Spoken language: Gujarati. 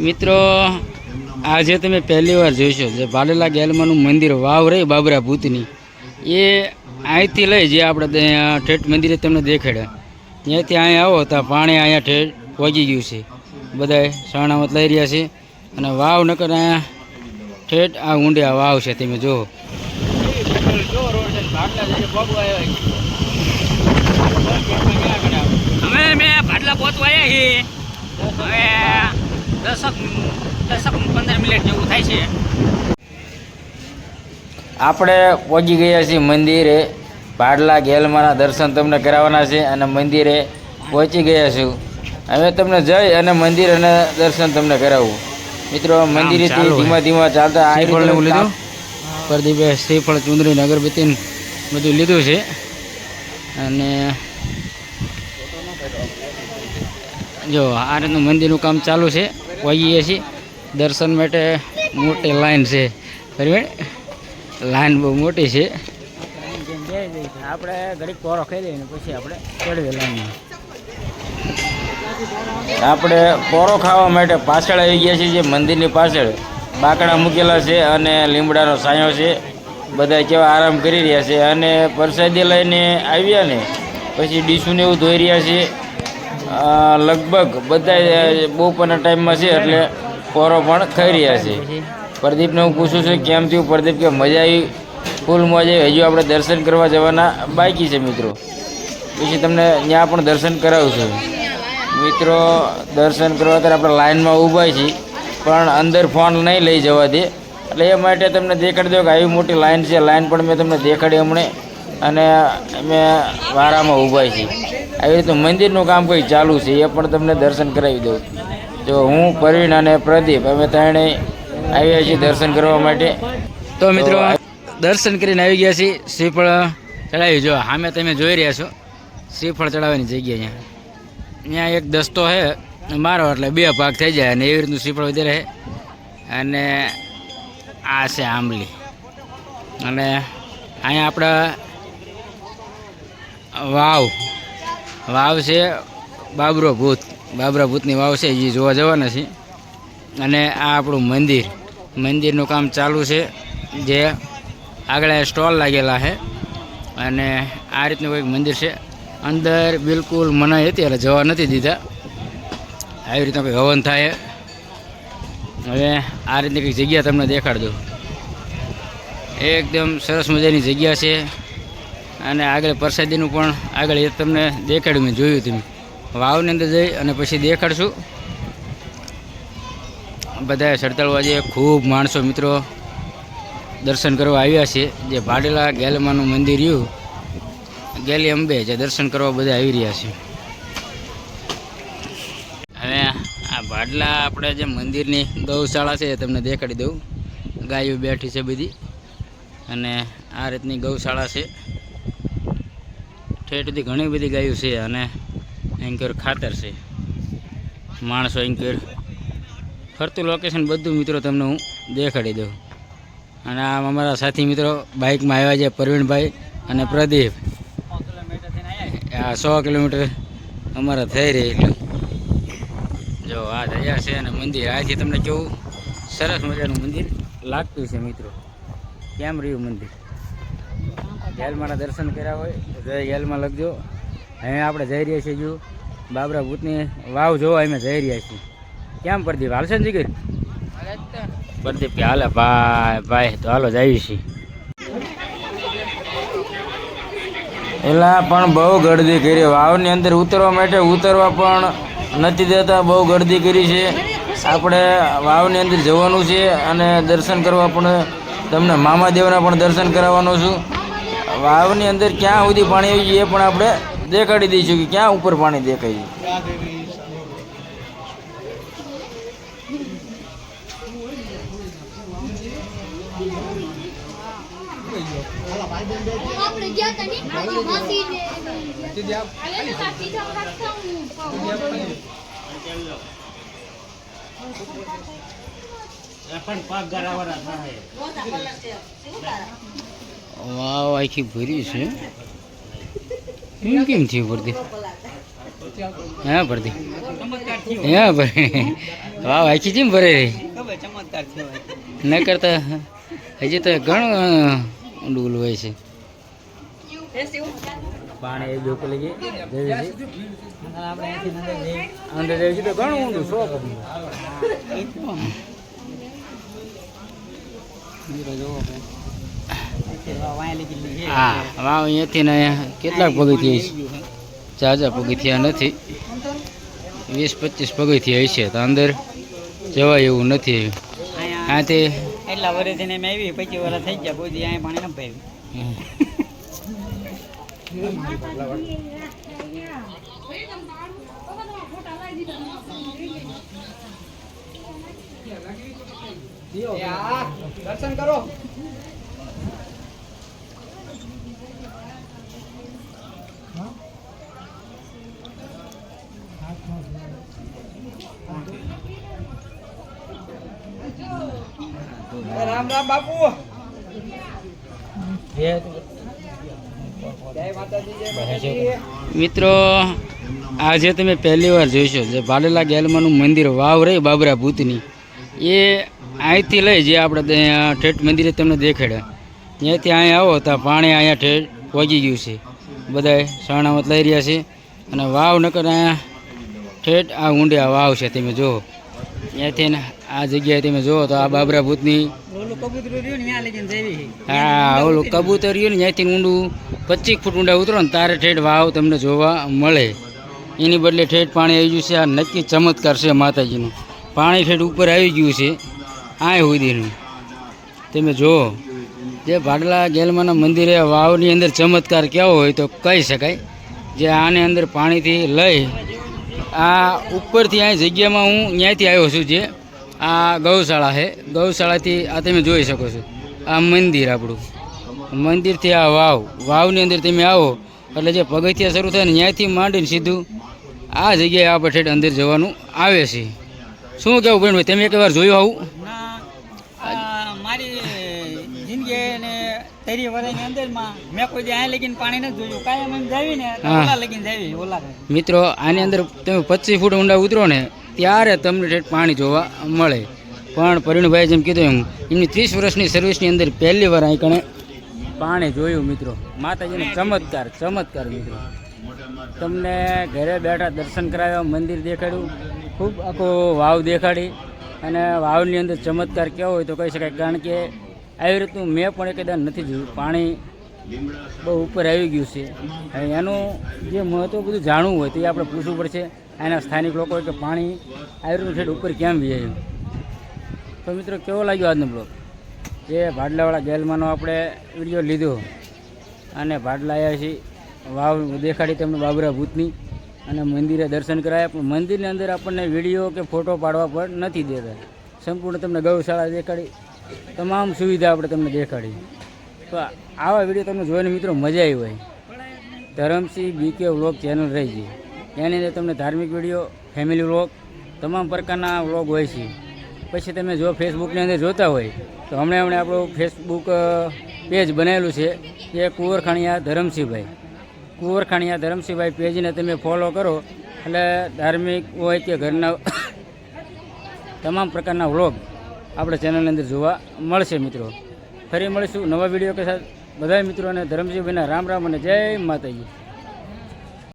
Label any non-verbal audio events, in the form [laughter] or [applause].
મિત્રો, આજે તમે પહેલી વાર જોઈશો જે ભાલેલા ગેલમાનું મંદિર વાવ રહી બાબરા ભૂતની. એ અહીંથી લઈ જે આપણે ઠેઠ મંદિરે તમને દેખાડ્યા ત્યાંથી અહીંયા આવો તો પાણી અહીંયા ઠેઠ પહોંચી ગયું છે. બધાએ સાણામત લઈ રહ્યા છે. અને વાવ નકર અહીંયા ઠેઠ આ ઊંડે આ વાવ છે, તમે જુઓ. મેં ભાટલા પહોંચવા આવ્યા છીએ. હવે દસક દસક પંદર મિનિટ જેવું થાય છે. આપણે પહોંચી ગયા છીએ મંદિરે. ભાડલા ગેલમાના દર્શન તમને કરાવવાના છે અને મંદિરે પહોંચી ગયા છું. હવે તમને જઈ અને મંદિર અને દર્શન તમને કરાવું. મિત્રો મંદિરેથી ધીમા ધીમા ચાલતા આ શ્રીફળ ને એવું રીતે લીધું? પ્રદીપે શ્રીફળ ચુંદડી અગરબત્તી બધું લીધું છે. અને જો આ રીતનું મંદિરનું કામ ચાલુ છે. વહીએ છીએ. દર્શન માટે મોટી લાઈન છે. બરાબર લાઈન બહુ મોટી છે. આપણે ઘડીક પોરો ખાઈ દઈએ પછી આપણે ચડવી લાઈનમાં. આપણે પોરો ખાવા માટે પાછળ આવી ગયા છીએ જે મંદિરની પાછળ. બાકડા મૂકેલા છે અને લીમડાનો સાયો છે. બધા કેવા આરામ કરી રહ્યા છે અને પ્રસાદી લઈને આવ્યા ને. પછી ડીશુને એવું ધોઈ રહ્યા છે. અ, લગભગ બધા બપોરના ટાઈમમાં છે એટલે પોરો પણ ખાઈ રહ્યા છે. પ્રદીપને હું પૂછું છું, કેમ થયું પ્રદીપ, કે મજા આવી? ફૂલ મજા આવી. હજુ આપણે દર્શન કરવા જવાના બાકી છે મિત્રો. પછી તમને ત્યાં પણ દર્શન કરાવું છું. મિત્રો, દર્શન કરવા ત્યારે આપણે લાઇનમાં ઊભા છીએ, પણ અંદર ફોન નહીં લઈ જવા દે એટલે એ માટે તમને દેખાડી દો કે આવી મોટી લાઈન છે. લાઈન પણ મેં તમને દેખાડી હમણે. અને મેં વારામાં ઊભા છીએ. આવી રીતે મંદિરનું કામ કંઈ ચાલુ છે એ પણ તમને દર્શન કરાવી દઉં. જો હું પરવીન અને પ્રદીપ અમે ત્રણે આવ્યા છીએ દર્શન કરવા માટે. તો મિત્રો દર્શન કરીને આવી ગયા છીએ શ્રીફળ ચડાવી. જો સામે તમે જોઈ રહ્યા છો શ્રીફળ ચડાવવાની જગ્યા અહીંયા. ત્યાં એક દસ્તો છે મારો એટલે બે ભાગ થઈ જાય અને એવી રીતનું શ્રીફળ વધારે છે. અને આ છે આંબલી. અને અહીંયા આપણા વાવ વાવ છે બાબરો ભૂત. બાબરા ભૂતની વાવ છે એ જોવા જવાના છે અને આ આપણું મંદિર. મંદિરનું કામ ચાલુ છે, જે આગળ સ્ટોલ લાગેલા છે. અને આ રીતનું કંઈક મંદિર છે. અંદર બિલકુલ મનાઈ હતી, એટલે જવા નથી દીધા. આવી રીતનું કંઈક હવન થાય. હવે આ રીતની કંઈક જગ્યા તમને દેખાડ દઉં એકદમ સરસ મજાની જગ્યા છે. અને આગળ પ્રસાદીનું પણ આગળ એ તમને દેખાડ્યું મેં, જોયું તમે. વાવની અંદર જઈ અને પછી દેખાડશું. બધા આજે ખૂબ માણસો મિત્રો દર્શન કરવા આવ્યા છે. જે ભાડેલા ગેલમાનું મંદિર રહ્યું, ગેલી અંબે જે દર્શન કરવા બધા આવી રહ્યા છે. હવે આ ભાડલા આપણે જે મંદિરની ગૌશાળા છે એ તમને દેખાડી દઉં. ગાયો બેઠી છે બધી. અને આ રીતની ગૌશાળા છે. ઠેઠથી ઘણી બધી ગાયું છે અને એન્કર ખાતર છે. માણસો એન્કર ફરતું લોકેશન બધું મિત્રો તમને હું દેખાડી દઉં. અને આ અમારા સાથી મિત્રો બાઇકમાં આવ્યા છે પ્રવીણભાઈ અને પ્રદીપ. આ સો કિલોમીટર અમારા થઈ રહી એટલે જો આ દરિયા છે અને મંદિર. આથી તમને કેવું સરસ મજાનું મંદિર લાગતું છે મિત્રો. કેમ રહ્યું મંદિર? ગેલમાના દર્શન કર્યા હોય, તો જય ગેલમાં લખજો. અહીંયા આપણે જઈ રહ્યા છીએ જો. બાબરા ભૂતની વાવ જોવા અમે જઈ રહ્યા છીએ. કેમ પ્રદીપ હાલશે ને જીગર? પ્રદીપ કે હાલે, ભાઈ ભાઈ, તો હાલો જઈએ છીએ. એલા, પણ બહુ ગળદી કરી. વાવની અંદર ઉતરવા માટે ઉતરવા પણ નથી દેતા, બહુ ગળદી કરી છે. આપણે વાવની અંદર જવાનું છે અને દર્શન કરવા પણ તમને મામા દેવના પણ દર્શન કરાવવાનું છું. વાવની અંદર ક્યાં સુધી પાણી આવી છે એ પણ આપણે દેખાડી દઈશું કે ક્યાં ઉપર પાણી દેખાય પણ પાક ગયા તા વાવ આખી ભરી છે. એમ કેમ થયું ભરતી? હા ભરતી. હા ભરી. વાવ આખી જેમ ભરે ન કરતા હજી તો ઘણું ઊંડું ઊંડું હોય છે. પાણી એ અંદર જઈએ. તો ઘણું ઊંડું સો. હા વાવ અહીંયાથી ને અહીંયા કેટલાક પગથિયા છે ઝાઝા પગથિયા નથી. વીસ પચીસ પગથિયા હશે તો અંદર જવાય એવું નથી અહીંયા આથી એટલા વર્ષથી મેં આવી પચીસ વર્ષ થઈ ગયા કોઈ અહીંયા પાણી ન ભાઈ દર્શન કરો. રામ રામ બાપુ. મિત્રો આજે તમે પહેલી વાર જોઈશો, જે ભાલેલા ગેલમાનું મંદિર વાવ રહી બાબરા ભૂતની, એ અહીંથી લઈ જે આપણે ઠેઠ મંદિરે તમને દેખાડ્યા ત્યાંથી અહીંયા આવો તો પાણી અહીંયા ઠેઠ પહોંચી ગયું છે. બધાય શરણામત લઈ રહ્યા છે. અને વાવ નકર અહીંયા ઠેઠ આ ઊંડે વાવ છે, તમે જુઓ. ત્યાંથી આ જગ્યાએ તમે જુઓ તો આ બાબરા ભૂતની હા ઓલું કબૂતર રહ્યું ને ત્યાંથી ઊંડું પચીસ ફૂટ ઊંડા ઉતરો ને તારે ઠેઠ વાવ તમને જોવા મળે. એની બદલે ઠેઠ પાણી આવી ગયું છે આ નક્કી ચમત્કાર છે માતાજીનું. પાણી ઠેઠ ઉપર આવી ગયું છે આય સુધીનું તમે જુઓ જે ભાડલા ગેલમાના મંદિરે વાવની અંદર ચમત્કાર કેવો હોય તો કહી શકાય. જે આને અંદર પાણીથી લઈ આ ઉપરથી આ જગ્યામાં હું ત્યાંથી આવ્યો છું જે આ ગૌશાળા છે ગૌશાળાથી આ તમે જોઈ શકો છો. આ મંદિર આપણું. મંદિરથી આ વાવ. વાવની અંદર તમે આવો એટલે જે પગથિયા શરૂ થાય ને ત્યાંથી માંડીને સીધું આ જગ્યાએ આ ઠેઠ અંદર જવાનું આવે છે. શું કેવું બેન તમે એક વાર જોયું આવું? મારી જિંદગી તેરી વર્ષની અંદરમાં મેં કોઈ અહીંયા લગીને પાણી નથી જોયું. કાયમ એમ જાવી ને ઓલા લગીને જાવી ઓલા મિત્રો આની અંદર તમે પચીસ ફૂટ ઊંડા ઉતરો ને ત્યારે તમને ઠેઠ પાણી જોવા મળે. પણ પરિણભાઈ જેમ કીધું એમ, એમની ત્રીસ વર્ષની સર્વિસની અંદર પહેલી વાર અહીં કણે પાણી જોયું, મિત્રો. માતાજીનો ચમત્કાર ચમત્કાર, મિત્રો. તમને ઘરે બેઠા દર્શન કરાવ્યા, મંદિર દેખાડ્યું. ખૂબ આખો વાવ દેખાડી. અને વાવની અંદર ચમત્કાર કેવો હોય તો કહી શકાય. કારણ કે આવી રીતનું મેં પણ એક નથી જોયું. પાણી બહુ ઉપર આવી ગયું છે. એનું જે મહત્વ બધું જાણવું હોય તો આપણે પૂછવું પડશે. એના સ્થાનિક લોકો કે પાણી આયુર્વેદ સાઈડ ઉપર કેમ વી આવ્યું તો મિત્રો, કેવો લાગ્યો આજનો બ્લોગ? જે ભાડલાવાળા ગેલમાંનો આપણે વીડિયો લીધો. અને ભાડલા આવ્યા છીએ. વાવ દેખાડી તમને બાબરા ભૂતની. અને મંદિરે દર્શન કરાયા. પણ મંદિરની અંદર આપણને વીડિયો કે ફોટો પાડવા પણ નથી દેતા. સંપૂર્ણ તમને ગૌશાળા દેખાડી. તમામ સુવિધા આપણે તમને દેખાડી. તો આવા વીડિયો તમને જોઈને મિત્રો મજા આવી હોય. ધરમસિંહ બીકે વ્લોગ ચેનલ રહી છે એની અંદર તમને ધાર્મિક વીડિયો ફેમિલી વ્લોગ તમામ પ્રકારના વ્લોગ હોય છે. પછી તમે જો ફેસબુકની અંદર જોતા હોય, તો હમણાં હમણાં આપણું ફેસબુક પેજ બનાવેલું છે, એ કુંવરખાણીયા ધરમસિંહભાઈ. કુંવરખાણીયા ધરમસિંહભાઈ પેજને તમે ફોલો કરો, એટલે ધાર્મિક હોય કે ઘરના [coughs] તમામ પ્રકારના વ્લોગ આપણે ચેનલની અંદર જોવા મળશે મિત્રો. ફરી મળીશું નવા વીડિયો કે સાથે. બધા મિત્રોને ધરમસિંહભાઈના રામ રામ અને જય માતાજી.